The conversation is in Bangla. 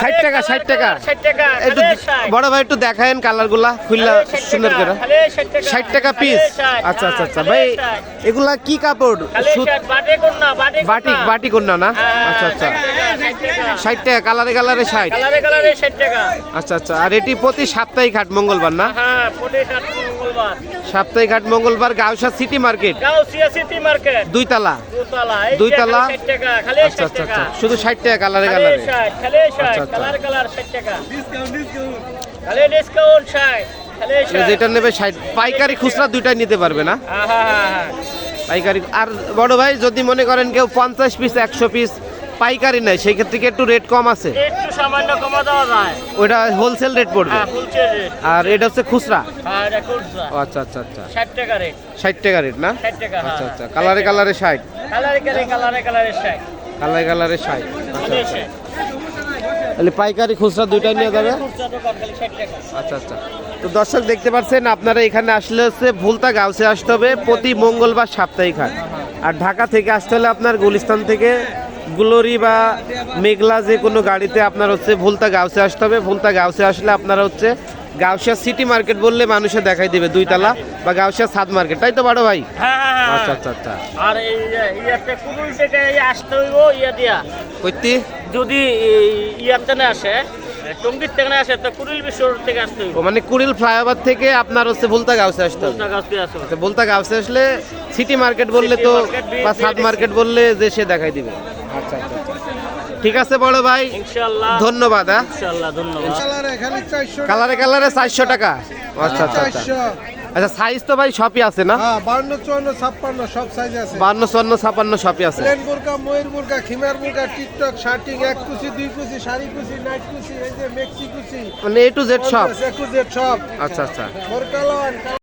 ষাট টাকা ষাট টাকা। একটু বড় ভাই একটু দেখায়েন কালারগুলা খুললা সুন্দর করে। ষাট টাকা, পিস আচ্ছা আচ্ছা হ্যাঁ, আচ্ছা। ভাই এগুলা কি কাপড়? বাটিক। বাটিক কন্যা না? হ্যাঁ, আচ্ছা। আচ্ছা ষাট টাকা। কালারে কালারে ষাট। কালারে কালারে ষাট টাকা। আচ্ছা আচ্ছা আর এটি প্রতি সাপ্তাহিক হাট মঙ্গলবার না? হ্যাঁ প্রতি সাত মঙ্গলবার। সাপ্তাহিক হাট মঙ্গলবার Gausia city market? Gausia city market. দুইতলা। দুতলা দুই তলা? খালি ষাট টাকা খালি আচ্ছা আচ্ছা আচ্ছা শুধু ষাট টাকা কালারে কালারে। আচ্ছা, আচ্ছা। কালার কালার ষাট টাকা। খালি ডিসকাউন্ট খালি ষাট। যেটা নেবে ষাট পাইকারি খুচরা দুইটাই নিতে পারবে না? হ্যাঁ হ্যাঁ হ্যাঁ হ্যাঁ। পাইকারি আর বড় ভাই যদি মনে করেন কেউ পঞ্চাশ পিস একশো পিস পাইকারি নেয় সেই ক্ষেত্রে কি একটু রেট কম আছে? একটু সামান্য কমা দেওয়া যায়। ওইটা হোলসেল রেট পড়বে? হ্যাঁ ফুলছে রেট আর এটা হচ্ছে খুচরা? হ্যাঁ এটা খুচরা। আচ্ছা আচ্ছা আচ্ছা। ষাট টাকা রেট ষাট টাকা রেট না? ষাট টাকা হ্যাঁ। আচ্ছা আচ্ছা। কালারে কালারে ষাট? কালারে কালারে কালারে কালারে ষাট। কালারে কালারে ষাট। আচ্ছা আচ্ছা। তাহলে পাইকারি খুচরা দুইটাই নিয়ে যাবে? আচ্ছা আচ্ছা। তো দর্শক দেখতে পাচ্ছেন আপনারা এখানে আসলে হচ্ছে ভুলতা গাউসে আসতে হবে প্রতি মঙ্গলবার সাপ্তাহিক হাট। আর ঢাকা থেকে আসতে হলে আপনার গুলিস্তান থেকে গ্লোরি বা মেঘলা যে কোনো গাড়িতে আপনার হচ্ছে ভুলতা গাউসে আসতে হবে। ভুলতা গাউসে আসলে আপনারা হচ্ছে গাউসিয়া সিটি মার্কেট বললে মানুষে দেখাই দেবে দুইতলা বা গাউসিয়া সাদ মার্কেট। তাই তো বড় ভাই? হ্যাঁ হ্যাঁ হ্যাঁ। আচ্ছা আচ্ছা আচ্ছা। আর ইয়াতে কুড়ুল থেকে এই আসতে হইব ইয়া দিয়া? কইতি? যদি ইয়াতে না আসে টঙ্গির থেকে না আসে তো কুড়িল বিশ্বর থেকে আসতে হইব। মানে কুড়িল ফ্লাইওভার থেকে আপনার হচ্ছে ভুলতা গাউসে আসতে হবে। বলতা গাছ দিয়ে আসো তো বলতা গাউসে আসলে সিটি মার্কেট বললে তো বা সাদ মার্কেট বললে যে সে দেখাই দিবে। আচ্ছা আচ্ছা আচ্ছা। ঠিক আছে বড় ভাই ইনশাআল্লাহ। ধন্যবাদ হ্যাঁ। ইনশাআল্লাহ ধন্যবাদ। কালারে কালারে কালারে চারশো টাকা। আচ্ছা আচ্ছা আচ্ছা। সাইজ তো ভাই সবই আছে না? হ্যাঁ বান্ন চুয়ান্ন ছাপ্পান্ন সব সাইজ আছে। বান্ন চুয়ান্ন ছাপান্ন সবই আছে। প্লেন বুরকা ময়ূর বুরকা খিমার বুরকা টিকটক শার্টিং এক কুচি দুই কুচি শাড়ি কুচি নাইট কুচি এই যে মেক্সি কুচি। মানে এ টু জেড সব? একুশ জেড সব। আচ্ছা আচ্ছা। বোরকা লন